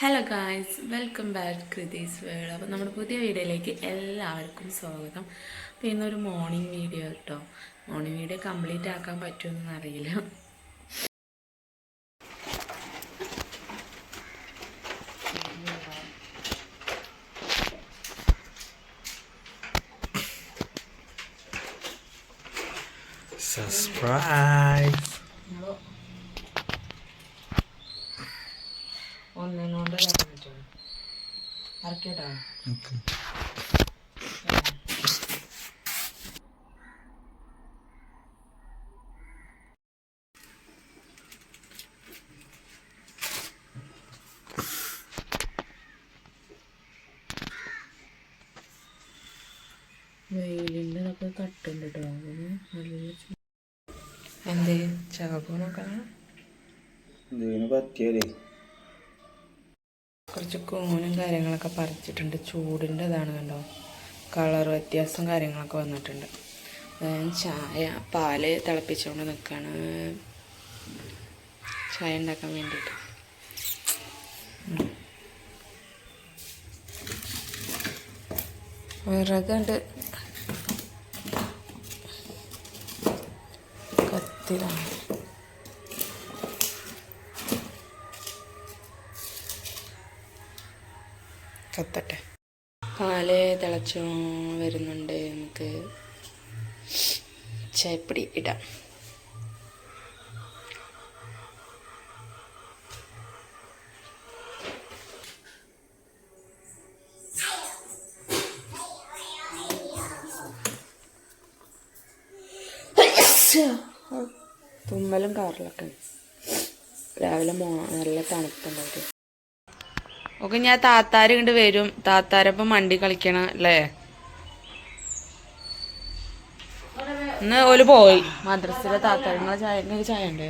Hello guys welcome back Krithi's world അപ്പോൾ നമ്മുടെ പുതിയ വീഡിയോയിലേക്ക് എല്ലാവർക്കും സ്വാഗതം. അപ്പോൾ ഇന്നൊരു മോർണിംഗ് വീഡിയോ കേട്ടോ മോർണിംഗ് വീഡിയോ കംപ്ലീറ്റ് ആക്കാൻ പറ്റുമെന്ന് അറിയില്ല. Surprise! വെയിലിന്റെ ഇതൊക്കെ കട്ടുണ്ട് കേട്ടോ അതിന് നല്ല എന്തേ? ചാകോ നോക്കണം പറ്റിയാലേ. കുറച്ച് കൂനും കാര്യങ്ങളൊക്കെ പറിച്ചിട്ടുണ്ട്. ചൂടിന്റെ ഇതാണ് കണ്ടോ? കളർ വ്യത്യാസം കാര്യങ്ങളൊക്കെ വന്നിട്ടുണ്ട്. ഞാൻ ചായ പാൽ തിളപ്പിച്ചുകൊണ്ട് നിൽക്കുകയാണ് ചായ ഉണ്ടാക്കാൻ വേണ്ടിയിട്ട്. വിറകുണ്ട് കത്തിലാണ് കത്തട്ടെ. പാൽ തിളച്ചു വരുന്നുണ്ട്. നമുക്ക് ചായപ്പൊടി ഇടാം. തുമ്മലും കാറിലൊക്കെ ഉണ്ട്. രാവിലെ മോ നല്ല തണുപ്പുണ്ടായിട്ട് ഓക്കെ ഞാൻ താത്താര് കണ്ട് വരും. താത്താരപ്പം മണ്ടി കളിക്കണം അല്ലേ ഇന്ന് ഓൽ പോയി. മദ്രസിലെ താത്താരങ്ങളെ ചായ ചായ ഉണ്ട്?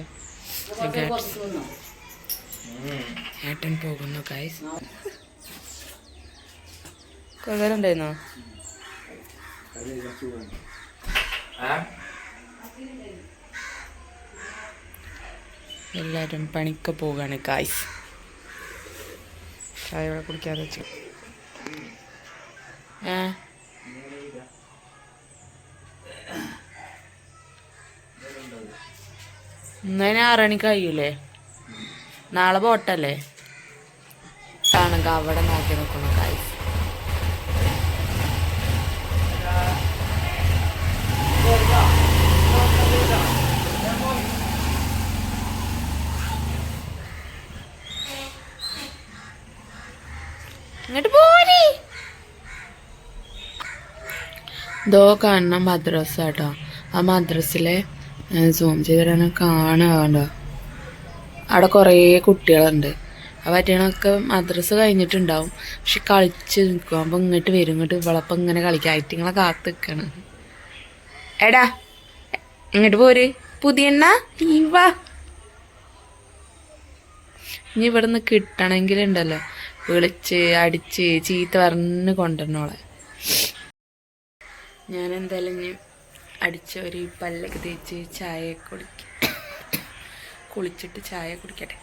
ഏട്ടൻ പോകുന്നു ഗൈസ് കൊതുകലുണ്ടായിരുന്നോ എല്ലാരും പണിക്ക് പോവുകയാണ് കായ്സ് ചായ കുടിക്കാതെ വെച്ചു. ഏ? ഇന്നതിന് ആറണിക്ക് കഴിയൂലേ? നാളെ പോട്ടല്ലേ? കാണുക അവിടെ നോക്കി നിൽക്കുന്നു കായ് ഇങ്ങോട്ട് പോരി ഇതോ കാണുന്ന മദ്രസ കേട്ടോ ആ മദ്രസിലെ സൂം ചെയ്തിട്ട് കാണാണ്ടോ അവിടെ കുറേ കുട്ടികളുണ്ട്. ആ പറ്റണൊക്കെ മദ്രസ് കഴിഞ്ഞിട്ടുണ്ടാവും. പക്ഷെ കളിച്ച് നിൽക്കും. അപ്പം ഇങ്ങോട്ട് വരും ഇങ്ങോട്ട് ഇവളപ്പം ഇങ്ങനെ കളിക്കാം. ഐറ്റിങ്ങളെ കാത്ത് നിൽക്കണം എടാ ഇങ്ങോട്ട് പോര്. ഇവ ഇനി നിന്ന് കിട്ടണമെങ്കിലുണ്ടല്ലോ വിളിച്ച് അടിച്ച് ചീത്ത പറഞ്ഞ് കൊണ്ടുവരണോളെ. ഞാൻ എന്തായാലും ഇനി അടിച്ച ഒരു പല്ലൊക്കെ തേച്ച് ചായ കുടിക്ക. കുളിച്ചിട്ട് ചായ കുടിക്കട്ടെ.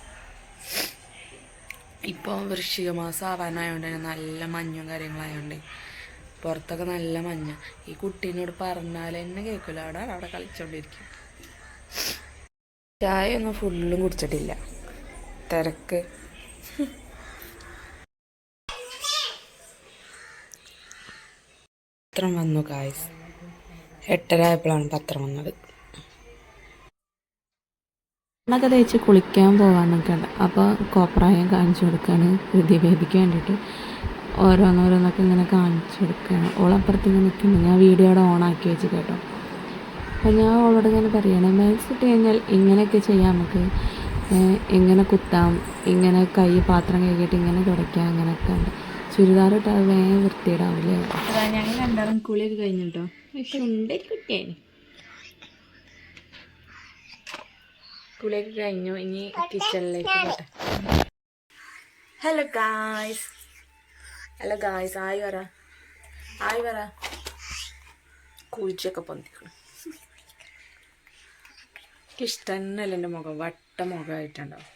ഇപ്പോൾ വൃശ്ചിക മാസം ആവാനായതുകൊണ്ട് നല്ല മഞ്ഞും കാര്യങ്ങളായതുകൊണ്ട് പുറത്തൊക്കെ നല്ല മഞ്ഞ. ഈ കുട്ടീനോട് പറഞ്ഞാൽ തന്നെ കേൾക്കില്ല അവിടെ അവിടെ കളിച്ചോണ്ടിരിക്കും. ചായ ഒന്നും ഫുള്ളും കുടിച്ചിട്ടില്ല. തിരക്ക്. പത്രം വന്നു കായ്സ് എട്ടര ആയപ്പോഴാണ് പത്രം വന്നത്. എണ്ണൊക്കെ തേച്ച് കുളിക്കാൻ പോകാനൊക്കെ ഉണ്ട് അപ്പോൾ കോപ്രായം കാണിച്ചു കൊടുക്കുകയാണ് പ്രതിവേദിക്ക് വേണ്ടിയിട്ട് ഓരോന്നോരോന്നൊക്കെ ഇങ്ങനെ കാണിച്ചു കൊടുക്കുകയാണ് ഓളപ്പുറത്ത് ഇങ്ങനെ നിൽക്കുന്നു ഞാൻ വീഡിയോ അവിടെ ഓണാക്കി വെച്ച് കേട്ടോ. അപ്പോൾ ഞാൻ അവളോട് ഇങ്ങനെ പറയണേ മാത്സ് ഇട്ട് കഴിഞ്ഞാൽ ഇങ്ങനെയൊക്കെ ചെയ്യാം നമുക്ക്. ഇങ്ങനെ കുത്താം. ഇങ്ങനെ കൈ പാത്രം കഴുകിയിട്ട് ഇങ്ങനെ തുടയ്ക്കാം അങ്ങനെയൊക്കെ ഉണ്ട്. ചുരിദാർ ഇട്ടാൽ വേഗം വൃത്തിയിടാവില്ലേ ഞങ്ങൾ രണ്ടാളും കുളിയൊക്കെ കഴിഞ്ഞിട്ടോ? ഉണ്ടൊരു കുട്ടിയാണ് കുളിയൊക്കെ കഴിഞ്ഞു ഇനി കിച്ചണിലേക്ക് പോട്ടെ. ഹലോ ഗായ്സ് ഹലോ ഗായ്സ് ആയി വര ആയി വര കുളിച്ചൊക്കെ പൊന്തിക്കണം. എനിക്കിഷ്ടം തന്നെയല്ല എന്റെ മുഖം. വട്ട മുഖമായിട്ടുണ്ടാവും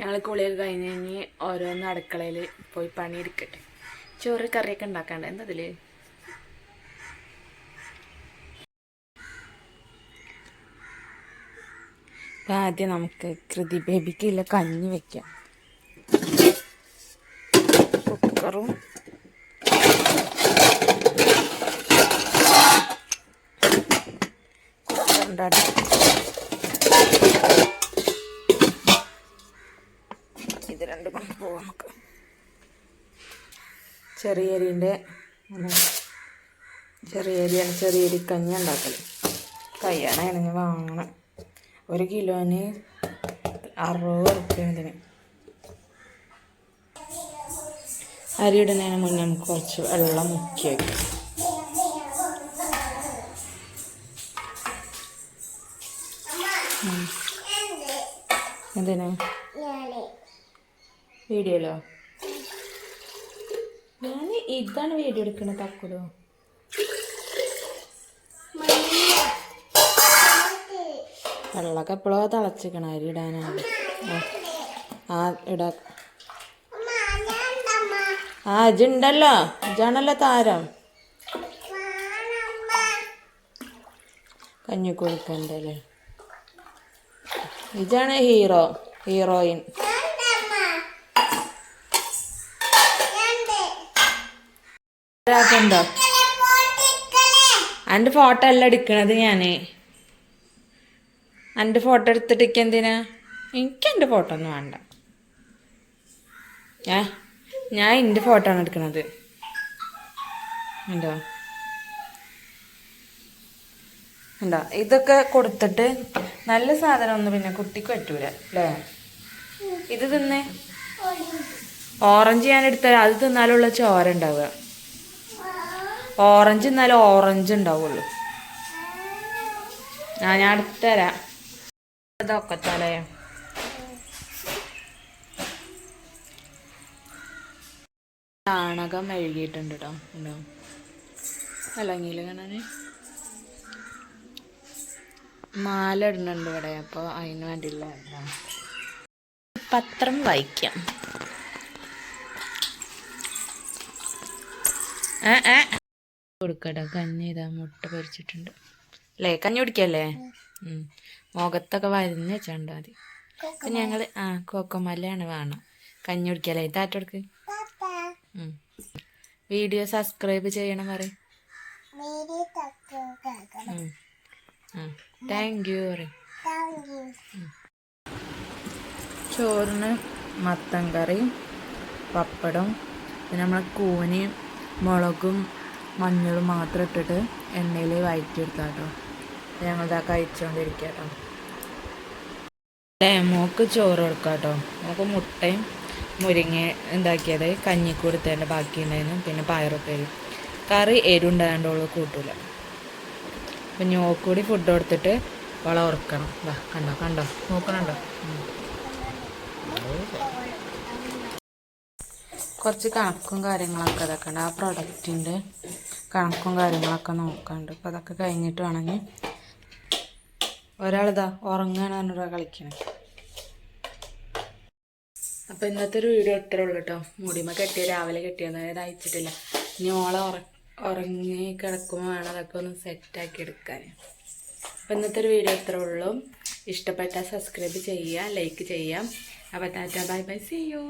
ഞങ്ങൾ കുളിയൊക്കെ കഴിഞ്ഞ് കഴിഞ്ഞ് ഓരോന്ന് അടുക്കളയിൽ പോയി പണിയെടുക്കട്ടെ. ചോറ് കറിയൊക്കെ ഉണ്ടാക്കാണ്ട്. എന്താ അതിൽ ആദ്യം നമുക്ക് കൃതി ബേബിക്കുള്ള കഞ്ഞി വെക്കാം. കുക്കറും. കുക്കറിന്റെ ഇത് രണ്ടും കൊണ്ട് പോവാം നമുക്ക്. ചെറിയ അരിന്റെ ചെറിയ അരിയാണ് ചെറിയ അരി കഞ്ഞി ഉണ്ടാക്കൽ കയ്യാണ് ഇണങ്ങി വാങ്ങണം. ഒരു കിലോന് അറുപത് റുപ്യ ഇതിന്. അരി ഇടുന്നതിന് മുന്നേ നമുക്ക് കുറച്ച് വെള്ളം മുക്കി വയ്ക്കാം. എന്തിനാ? വീഡിയോയിലോ? ഞാൻ ഇതാണ് വീഡിയോ എടുക്കുന്നത് തക്കുലോ. വെള്ളമൊക്കെ എപ്പോഴോ തിളച്ചിക്കണം അരി ഇടാനാണ്. ആ. ഇടാ. ആ ഇജുണ്ടല്ലോ ഇജാണല്ലോ താരം. കഞ്ഞി കൊടുക്കണ്ടല്ലേ ഇജാണ് ഹീറോ ഹീറോയിൻ. ഒരാൾക്കുണ്ടോ അന്റെ ഫോട്ടോ അല്ല എടുക്കണത് ഞാൻ. എന്റെ ഫോട്ടോ എടുത്തിട്ട് എന്തിനാ? എനിക്ക് എന്റെ ഫോട്ടോ ഒന്നും വേണ്ട. ഏ ഞാൻ എന്റെ ഫോട്ടോ ആണ് എടുക്കണത്. ഉണ്ടോ ഉണ്ടോ ഇതൊക്കെ കൊടുത്തിട്ട് നല്ല സാധനം ഒന്ന് പിന്നെ കുട്ടിക്ക് പറ്റൂല അല്ലേ? ഇത് തിന്നേ? ഓറഞ്ച്. ഞാൻ എടുത്താൽ അത് തിന്നാലുള്ള ചോര ഉണ്ടാവുക. ഓറഞ്ച് എന്നാലും ഓറഞ്ച് ഉണ്ടാവുള്ളൂ. ആ ഞാൻ അടുത്ത് തരാം. ഇതൊക്കെ ചാണകം മെഴുകിയിട്ടുണ്ട് കേട്ടോ ഉണ്ടോ? അല്ലെങ്കിൽ കാണാൻ മാല ഇടുന്നുണ്ട് ഇവിടെ അപ്പോൾ അതിന് വേണ്ടിയില്ല പത്രം വായിക്കാം. ഏ ഏ. കൊടുക്കട്ടെ കഞ്ഞി ഇതാ മുട്ട പൊരിച്ചിട്ടുണ്ട്. അല്ലേ? കഞ്ഞി കുടിക്കല്ലേ? ഉം. മുഖത്തൊക്കെ വരുന്ന വെച്ചാണ്ട് മതി. അപ്പം ഞങ്ങൾ ആ കോക്കമല്ലാണ് വേണം. കഞ്ഞി കുടിക്കല്ലേ? താറ്റോടക്ക് വീഡിയോ സബ്സ്ക്രൈബ് ചെയ്യണം പറയും. Thank you. പറയും ചോറിന് മത്തൻ കറിയും പപ്പടം പിന്നെ നമ്മളെ കൂനിയും മുളകും മഞ്ഞളും മാത്രം ഇട്ടിട്ട് എണ്ണയിൽ വഴറ്റിയെടുക്കാം കേട്ടോ ഞങ്ങളിതാ കഴിച്ചുകൊണ്ടിരിക്കുക കേട്ടോ മോക്ക് ചോറ് കൊടുക്കാം കേട്ടോ നമുക്ക് മുട്ടയും മുരിങ്ങ ഉണ്ടാക്കിയത് കഞ്ഞിക്ക് കൊടുത്തതിന്റെ ബാക്കി ഉണ്ടായിരുന്നു. പിന്നെ പയറുപ്പേരി. കറി എരുണ്ടായതുകൊണ്ടുള്ള കൂട്ടൂല. അപ്പം ഞോക്കൂടി ഫുഡ് കൊടുത്തിട്ട് വള ഉറക്കണം വാ കണ്ടോ കണ്ടോ? നോക്കണുണ്ടോ. കുറച്ച് കണക്കും കാര്യങ്ങളൊക്കെ ഇതൊക്കെ ഉണ്ട്. ആ പ്രൊഡക്റ്റിന്റെ കണക്കും കാര്യങ്ങളൊക്കെ നോക്കാണ്ട്. അപ്പോൾ അതൊക്കെ കഴിഞ്ഞിട്ട് വേണമെങ്കിൽ ഒരാളിതാ ഉറങ്ങാനാണ് എന്നോട് കളിക്കണം. അപ്പോൾ ഇന്നത്തെ ഒരു വീഡിയോ ഇത്രേ ഉള്ളൂ കേട്ടോ. മുടിമ കെട്ടിയ രാവിലെ കെട്ടിയത്. അതായത് അയച്ചിട്ടില്ല. ഇനി ഓളെ ഉറ ഉറങ്ങി കിടക്കുമ്പോൾ വേണം അതൊക്കെ ഒന്ന് സെറ്റാക്കി എടുക്കാൻ. അപ്പോൾ ഇന്നത്തെ ഒരു വീഡിയോ ഇത്രേ ഉള്ളൂ. ഇഷ്ടപ്പെട്ടാൽ സബ്സ്ക്രൈബ് ചെയ്യുക ലൈക്ക് ചെയ്യാം അപ്പോൾ tata bye bye see you